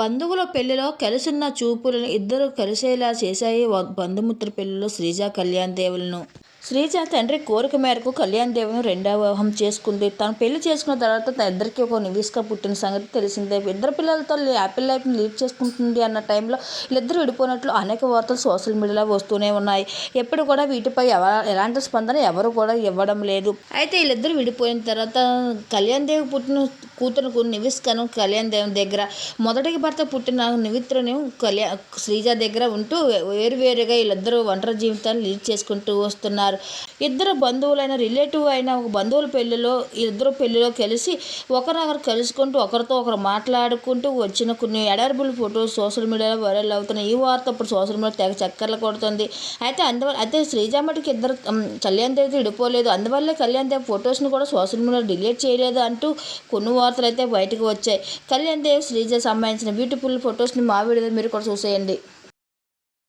బంధువుల పెళ్ళిలో కలిసున్న చూపులను ఇద్దరు కలిసేలా చేశాయి బంధుమిత్ర పెళ్ళిలో శ్రీజ కళ్యాణ్ దేవులను. శ్రీజ తండ్రి కోరిక మేరకు కళ్యాణ్ దేవుని రెండవ వివాహం చేసుకుంది. తను పెళ్ళి చేసుకున్న తర్వాత తన ఇద్దరికి ఒక నివిస్గా పుట్టిన సంగతి తెలిసిందే. ఇద్దరు పిల్లలతో యాపిల్ లైఫ్ని లీడ్ చేసుకుంటుంది అన్న టైంలో వీళ్ళిద్దరు విడిపోయినట్లు అనేక వార్తలు సోషల్ మీడియాలో వస్తూనే ఉన్నాయి. ఎప్పుడు కూడా వీటిపై ఎలాంటి స్పందన ఎవరు కూడా ఇవ్వడం లేదు. అయితే వీళ్ళిద్దరు విడిపోయిన తర్వాత కళ్యాణ్ దేవి పుట్టిన కూతురుకు నివిస్కను కళ్యాణ్ దేవ్ దగ్గర మొదటికి భర్త పుట్టిన నివిత్రను కళ్యాణ్ శ్రీజ దగ్గర ఉంటూ వేరువేరుగా వీళ్ళిద్దరూ ఒంటరి జీవితాన్ని లీడ్ చేసుకుంటూ వస్తున్నారు. ఇద్దరు బంధువులైన రిలేటివ్ అయిన ఒక బంధువుల పెళ్ళిలో ఇద్దరు పెళ్ళిలో కలిసి ఒకరినొకరు కలుసుకుంటూ ఒకరితో ఒకరు మాట్లాడుకుంటూ వచ్చిన కొన్ని ఎడర్బుల్ ఫోటోస్ సోషల్ మీడియాలో వైరల్ అవుతున్నాయి. ఈ వార్త ఇప్పుడు సోషల్ మీడియా తెగ చక్కర్లు కొడుతుంది. అయితే అందువల్ల అయితే శ్రీజామటికి ఇద్దరు కళ్యాణ్ దేవితో విడిపోలేదు. అందువల్లే కళ్యాణ్ దేవ్ ఫొటోస్ని కూడా సోషల్ మీడియాలో డిలీట్ చేయలేదు అంటూ కొన్ని వార్తలు అయితే బయటకు వచ్చాయి. కళ్యాణ్ దేవ్ శ్రీజ సంబంధించిన బ్యూటిఫుల్ ఫొటోస్ని మా వీడియోలో మీరు కూడా చూసేయండి.